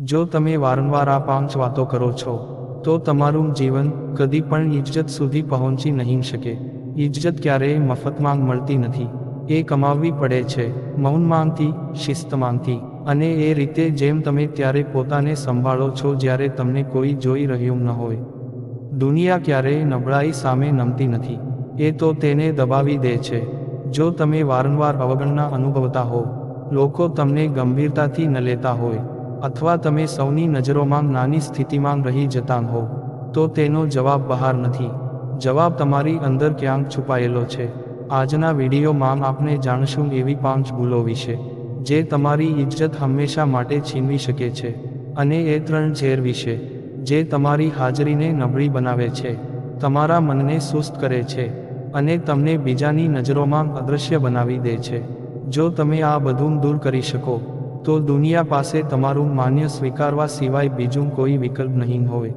જો તમે વારંવાર આ પાંચ વાતો કરો છો, તો તમારું જીવન કદી પણ ઇજ્જત સુધી પહોંચી નહીં શકે. ઇજ્જત ક્યારેય મફતમાં મળતી નથી. એ કમાવવી પડે છે મૌન માંગથી અને એ રીતે જેમ તમે ત્યારે પોતાને સંભાળો છો જ્યારે તમને કોઈ જોઈ રહ્યું ન હોય. દુનિયા ક્યારેય નબળાઈ સામે નમતી નથી. એ તો તેને દબાવી દે છે. જો તમે વારંવાર અવગણના અનુભવતા હો, લોકો તમને ગંભીરતાથી ન લેતા હોય. અથવા તમે સૌની નજરોમાં નાની સ્થિતિમાં રહી જતા હો તો તેનો જવાબ બહાર નથી. જવાબ તમારી અંદર ક્યાંક છુપાયેલો છે. આજના વિડીયોમાં આપણે જાણશું એવી પાંચ ભૂલો વિશે, જે તમારી ઇજ્જત હંમેશા માટે છીનવી શકે છે, અને એ ત્રણ ઝેર વિશે, જે તમારી હાજરીને નબળી બનાવે છે. તમારા મનને સુસ્ત કરે છે, અને તમને બીજાની નજરોમાં અદૃશ્ય બનાવી દે છે. જો તમે આ બધું દૂર કરી શકો તો દુનિયા પાસે તમારું માન્ય સ્વીકારવા સિવાય બીજું કોઈ વિકલ્પ નહીં હોય.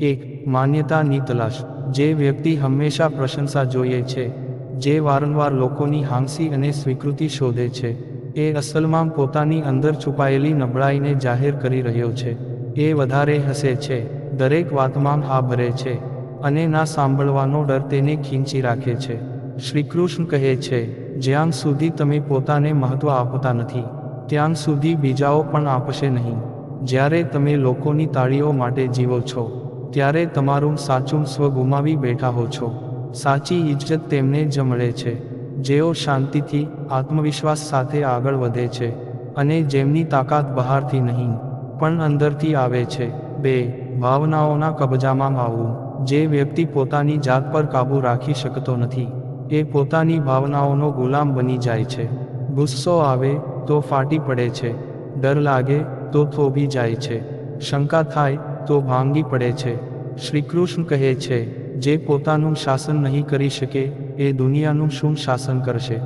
એક, માન્યતાની તલાશ. જે વ્યક્તિ હંમેશા પ્રશંસા જોઈએ છે, જે વારંવાર લોકોની હાંસી અને સ્વીકૃતિ શોધે છે, એ અસલમાં પોતાની અંદર છુપાયેલી નબળાઈને જાહેર કરી રહ્યો છે, એ વધારે હસે છે, દરેક વાતમાં હા ભરે છે, અને ના સાંભળવાનો ડર તેને ખીંચી રાખે છે. શ્રીકૃષ્ણ કહે છે, જ્યાં સુધી તમે પોતાને મહત્વ આપતા નથી ત્યાં સુધી બીજાઓ પણ આપશે નહીં. જ્યારે તમે લોકોની તાળીઓ માટે જીવો છો, ત્યારે તમારું સાચું સ્વ ગુમાવી બેઠા હો છો. સાચી ઇજ્જત તેમને જ મળે છે, જેઓ શાંતિથી આત્મવિશ્વાસ સાથે આગળ વધે છે અને જેમની તાકાત બહારથી નહીં, પણ અંદરથી આવે છે. બે, ભાવનાઓના કબજામાં આવવું જે વ્યક્તિ પોતાની જાત પર કાબૂ રાખી શકતો નથી, એ પોતાની ભાવનાઓનો ગુલામ બની જાય છે. ગુસ્સો આવે તો ફાટી પડે છે. ડર લાગે તો થોભી જાય છે. શંકા થાય તો ભાંગી પડે છે. શ્રીકૃષ્ણ કહે છે, જે પોતાનું શાસન નહીં કરી શકે, એ દુનિયાનું શું શાસન કરશે?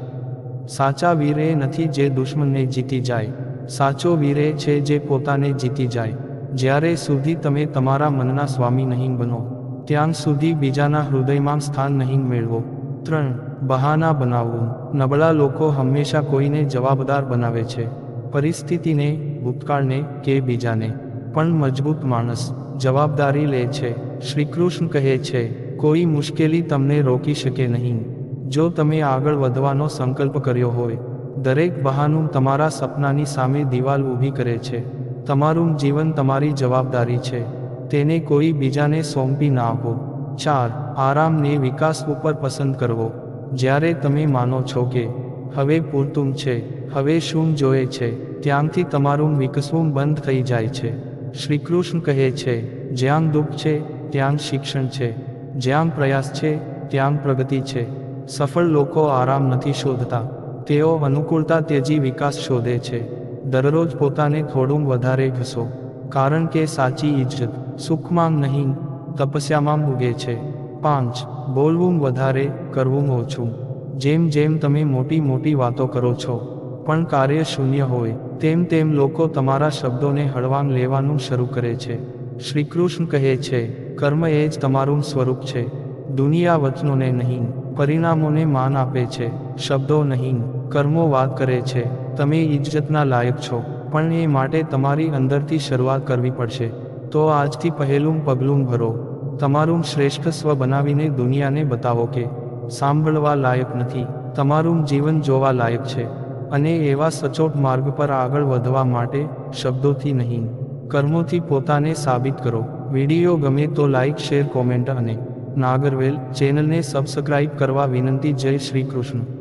સાચા વીર એ નથી જે દુશ્મનને જીતી જાય. સાચો વીર એ છે જે પોતાને જીતી જાય. જ્યારે સુધી તમે તમારા મનના સ્વામી નહીં બનો, ત્યાં સુધી બીજાના હૃદયમાં સ્થાન નહીં મેળવો. ત્રણ બહાના બનાવવું નબળા લોકો હંમેશા કોઈને જવાબદાર બનાવે છે. પરિસ્થિતિને, ભૂતકાળને કે બીજાને. પણ મજબૂત માણસ જવાબદારી લે છે. શ્રીકૃષ્ણ કહે છે, કોઈ મુશ્કેલી તમને રોકી શકે નહીં. જો તમે આગળ વધવાનો સંકલ્પ કર્યો હોય, દરેક બહાનું તમારા સપનાની સામે દિવાલ ઊભી કરે છે. તમારું જીવન તમારી જવાબદારી છે. તેને કોઈ બીજાને સોંપી ના આપો. ચાર, આરામને વિકાસ ઉપર પસંદ કરવો. જ્યારે તમે માનો છો કે, હવે પૂરતું છે, હવે શું જોએ છે, ત્યાંથી તમારું વિકસવું બંધ થઈ જાય છે. શ્રીકૃષ્ણ કહે છે, જ્યાં દુઃખ છે, ત્યાં શિક્ષણ છે. જ્યાં પ્રયાસ છે, ત્યાં પ્રગતિ છે. સફળ લોકો આરામ નથી શોધતા. તેઓ અનુકૂળતા તેજી વિકાસ શોધે છે. દરરોજ પોતાને થોડું વધારે ઘસો. કારણ કે સાચી ઇજ્જત સુખમાં નહીં તપસ્યામાં ઉગે છે. પાંચ, બોલવું વધારે, કરવું ઓછું. જેમ જેમ તમે મોટી મોટી વાતો કરો છો, પણ કાર્ય શૂન્ય હોય, તેમ તેમ લોકો તમારા શબ્દોને હળવાન લેવાનું શરૂ કરે છે. શ્રીકૃષ્ણ કહે છે, કર્મ એ જ તમારું સ્વરૂપ છે. દુનિયા વચનોને નહીં, પરિણામોને માન આપે છે. શબ્દો નહીં, કર્મો વાત કરે છે. તમે ઇજ્જતના લાયક છો, પણ એ માટે તમારી અંદરથી શરૂઆત કરવી પડશે. તો આજથી પહેલું પગલું ભરો. તમારું શ્રેષ્ઠ સ્વ બનાવીને દુનિયાને બતાવો કે સાંભળવા લાયક નથી. તમારું જીવન જોવા લાયક છે અને એવા સચોટ માર્ગ પર આગળ વધવા માટે શબ્દોથી નહીં, કર્મોથી પોતાને સાબિત કરો. વીડિયો ગમે તો લાઇક શેર, કોમેન્ટ અને નાગરવેલ ચેનલને સબસ્ક્રાઇબ કરવા વિનંતી જય શ્રી કૃષ્ણ.